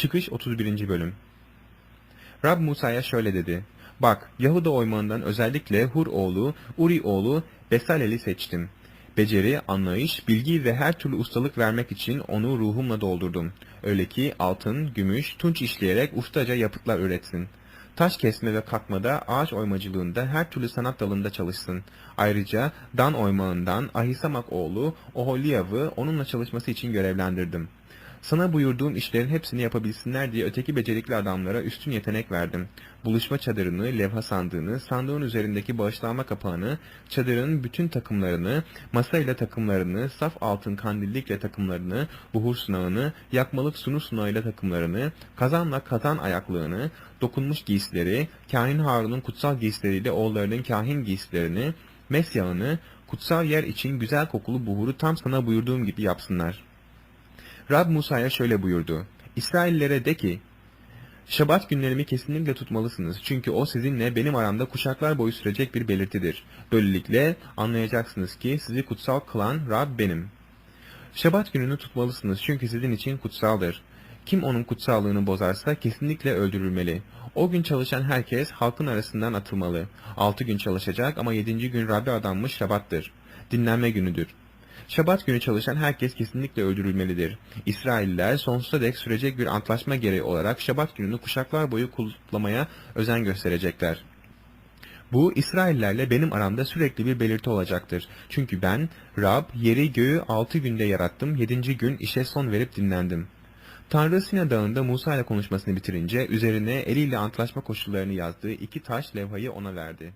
Çıkış 31. Bölüm Rab Musa'ya şöyle dedi. Bak, Yahuda oymağından özellikle Hur oğlu, Uri oğlu Besalel'i seçtim. Beceri, anlayış, bilgi ve her türlü ustalık vermek için onu ruhumla doldurdum. Öyle ki altın, gümüş, tunç işleyerek ustaca yapıtlar üretsin. Taş kesme ve kakmada, ağaç oymacılığında her türlü sanat dalında çalışsın. Ayrıca Dan oymağından Ahisamak oğlu Oholiyav'ı onunla çalışması için görevlendirdim. Sana buyurduğum işlerin hepsini yapabilsinler diye öteki becerikli adamlara üstün yetenek verdim. Buluşma çadırını, levha sandığını, sandığın üzerindeki bağışlanma kapağını, çadırın bütün takımlarını, masayla takımlarını, saf altın kandillikle takımlarını, buhur sunağını, yakmalık sunu sunağıyla takımlarını, kazanla kazan ayaklığını, dokunmuş giysileri, kahin Harun'un kutsal giysileriyle oğullarının kahin giysilerini, mes yağını, kutsal yer için güzel kokulu buhuru tam sana buyurduğum gibi yapsınlar.'' Rab Musa'ya şöyle buyurdu. İsraillere de ki, Şabat günlerimi kesinlikle tutmalısınız. Çünkü o sizinle benim aramda kuşaklar boyu sürecek bir belirtidir. Böylelikle anlayacaksınız ki sizi kutsal kılan Rab benim. Şabat gününü tutmalısınız çünkü sizin için kutsaldır. Kim onun kutsallığını bozarsa kesinlikle öldürülmeli. O gün çalışan herkes halkın arasından atılmalı. Altı gün çalışacak ama yedinci gün Rabbe adanmış Şabat'tır. Dinlenme günüdür. Şabat günü çalışan herkes kesinlikle öldürülmelidir. İsrailler sonsuza dek sürecek bir antlaşma gereği olarak Şabat gününü kuşaklar boyu kutlamaya özen gösterecekler. Bu İsraillerle benim aramda sürekli bir belirti olacaktır. Çünkü ben Rab yeri göğü altı günde yarattım, yedinci gün işe son verip dinlendim. Tanrı Sina Dağı'nda Musa ile konuşmasını bitirince üzerine eliyle antlaşma koşullarını yazdığı iki taş levhayı ona verdi.